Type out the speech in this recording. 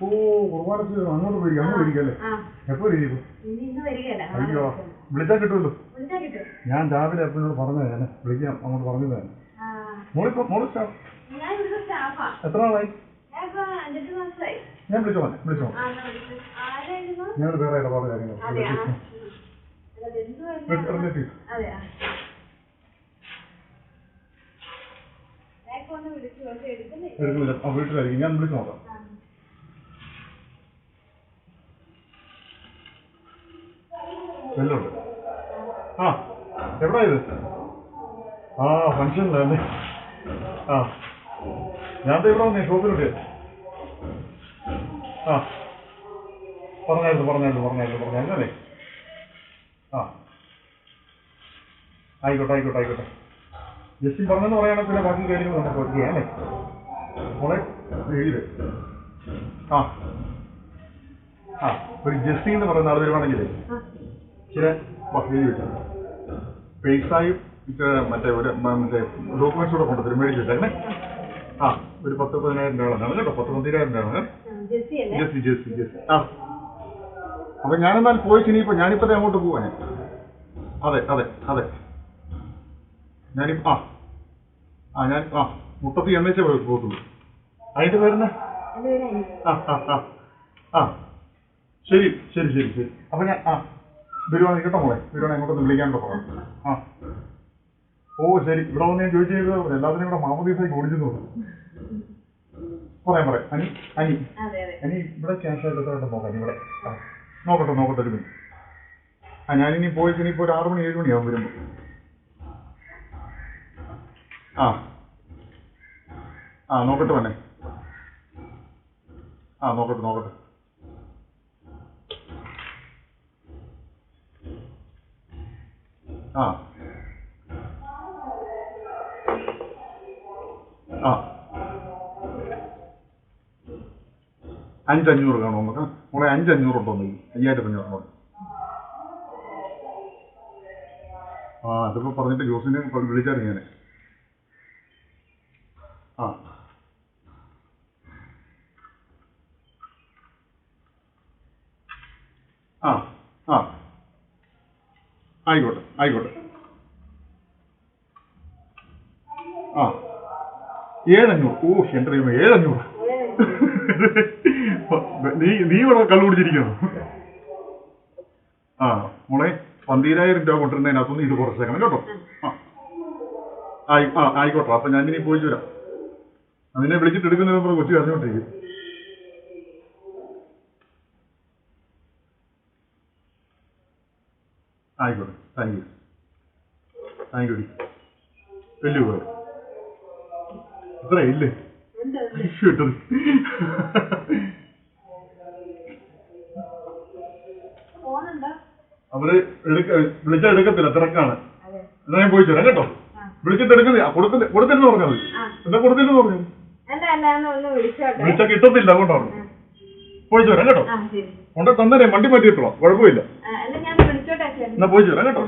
ഓ കുർബാനത്ത് അങ്ങോട്ട് പോയി അങ്ങോട്ട് ഇരിക്കല്ലേ ആ എപ്പോ ഇരിക്കും അയ്യോ വിളിച്ചാൽ കിട്ടുമല്ലോ. ഞാൻ രാവിലെ എപ്പോഴും പറഞ്ഞത് ഞാൻ വിളിക്കാം അങ്ങോട്ട് പറഞ്ഞതാണ് മോളിപ്പോ മോൾ സ്റ്റാഫ്. എത്ര നാളായി? ഞാൻ വിളിച്ചോ വിളിച്ചോ. ഞങ്ങൾ വേറെ ഇടപാട് കാര്യങ്ങൾ റിലേറ്റീവ് അതെ ആ ഞാൻ ഇപ്പൊ ഒന്ന് വിളിച്ചു പക്ഷെ എടുക്കുന്നില്ല വീട്ടിലായിരിക്കും. ഞാൻ വിളിച്ചു നോക്കാം. വെല്ലുണ്ട് ആ എവിടാ ഇത്? ആ ഫംഗ്ഷനിലല്ലേ ആ. ഞാൻ ഇവിടെ വന്നേ ഷോപ്പിലുണ്ട് ആ. പറഞ്ഞായിരുന്നു പറഞ്ഞായിരുന്നു പറഞ്ഞായിരുന്നു പറഞ്ഞായിരുന്നു അല്ലേ? ആ. ആയിക്കോട്ടെ ആയിക്കോട്ടെ ആയിക്കോട്ടെ. ജസ്റ്റ് പറഞ്ഞെന്ന് പറയുകയാണെങ്കിൽ പിന്നെ ബാക്കി കാര്യങ്ങൾ നമുക്ക് വർക്ക് ചെയ്യാം അല്ലേ? മോളെ എഴുതി ആ. ആ ഒരു ജസ്റ്റിൻ എന്ന് പറയുന്ന ആൾ വരുവാണെങ്കിൽ ചില എഴുതി വെച്ചു. പേസായും മറ്റേ ഒരു മറ്റേ ഡോക്യുമെന്റ്സ് കൂടെ കൊണ്ടുവരും മേടിച്ചു വെച്ചേക്കണേ. ആ ഒരു പത്ത് പതിനായിരം രൂപ കേട്ടോ പത്ത് പതിനായിരം രൂപ ആണ് ജെസ്സി ജസ്റ്റി ജെസ്സി ജെസ്സി ജെസ്സി. ആ. അപ്പൊ ഞാനെന്നാൽ പോയി ഇനിയിപ്പോ ഞാനിപ്പോ അങ്ങോട്ട് പോവാ ഞാൻ. അതെ അതെ അതെ. ഞാനിപ്പോ ആ. ആ ഞാൻ ആ മുട്ടത്തി എണ്ണച്ചേ പോകത്തുള്ളൂ അതിന്റെ പേരെന്നാ ആ ആ ആ ആ. ശരി ശരി ശരി ശരി. അപ്പൊ ഞാൻ ആ ബിരുവാണി കേട്ടോ മോളെ. ബിരുവാണി എങ്ങോട്ട് വിളിക്കാണ്ടോ പറഞ്ഞു ആ. ഓ ശരി. ഇവിടെ വന്ന് ഞാൻ ചോദിച്ചു ചെയ്തത് എല്ലാത്തിനും ഇവിടെ മാമദീസായി ഓടിച്ചു നോക്കും പറയാം പറയാം. അനി അനി. അനി ഇവിടെ ക്യാഷ് ആയിട്ട് നോക്കാം ഇവിടെ. നോക്കട്ടെ നോക്കട്ടെ ഒരു മിനിറ്റ് ആ ഞാനിനി പോയി ഇനിയിപ്പോ ഒരു ആറ് മണി ഏഴ് മണിയാവും വരുമ്പോ. ആ. ആ നോക്കട്ടെ വേണേ ആ നോക്കട്ടെ നോക്കട്ടെ. ആ. ആ. അഞ്ചഞ്ഞൂറ് കാണുമോ നമുക്ക്? മോളെ അഞ്ചഞ്ഞൂറ് ഉണ്ടോ നീ? അയ്യായിരത്തി അഞ്ഞൂറ് ആ അതിപ്പോ പറഞ്ഞിട്ട് ജോസിനെ വിളിച്ചായിരുന്നു ഞാൻ ആ ആ ആ ആയിക്കോട്ടെ ആയിക്കോട്ടെ. ആ. ഏഴഞ്ഞൂറ്. ഓ എന്റെ ദൈവമേ ഏഴഞ്ഞൂറ്. നീ നീ ഇവിടെ കള്ളു കുടിച്ചിരിക്കുന്നു. ആ മോളെ പന്തീരായിരം രൂപ കൊണ്ടിരുന്നതിനകത്തുനിന്ന് ഇത് കുറച്ചേക്കണം കേട്ടോ. ആ. ആയി ആ ആയിക്കോട്ടെ അപ്പൊ ഞാൻ ഇനി പോയി വരാം. അതിനെ വിളിച്ചിട്ട് എടുക്കുന്നതിന് കൊച്ചു അറിഞ്ഞോണ്ടിരിക്കും ആയിക്കോട്ടെ. താങ്ക് യു താങ്ക് യു വലിയ ഉപകാരം ഇത്ര ഇല്ലേ? അവർ വിളിച്ചാൽ എടുക്കത്തില്ല തിരക്കാണ്. എന്നാ ഞാൻ പോയി തരാം കേട്ടോ. വിളിച്ചിട്ട് എടുക്കുന്നില്ല കൊടുക്കുന്ന കൊടുത്തില്ലെന്ന് പറഞ്ഞത് എന്താ കൊടുത്തില്ലെന്ന് പറഞ്ഞു വിളിച്ചാൽ കിട്ടത്തില്ല അതുകൊണ്ടാണ്. പോയി തരാം കേട്ടോ. കൊണ്ട് തന്നെ വണ്ടി മാറ്റിയിട്ടോ കുഴപ്പമില്ല ആ, അല്ല ഞാൻ വിളിച്ചോട്ടെ ചേട്ടൻ എന്നാ പോയി ചേരാം കേട്ടോ.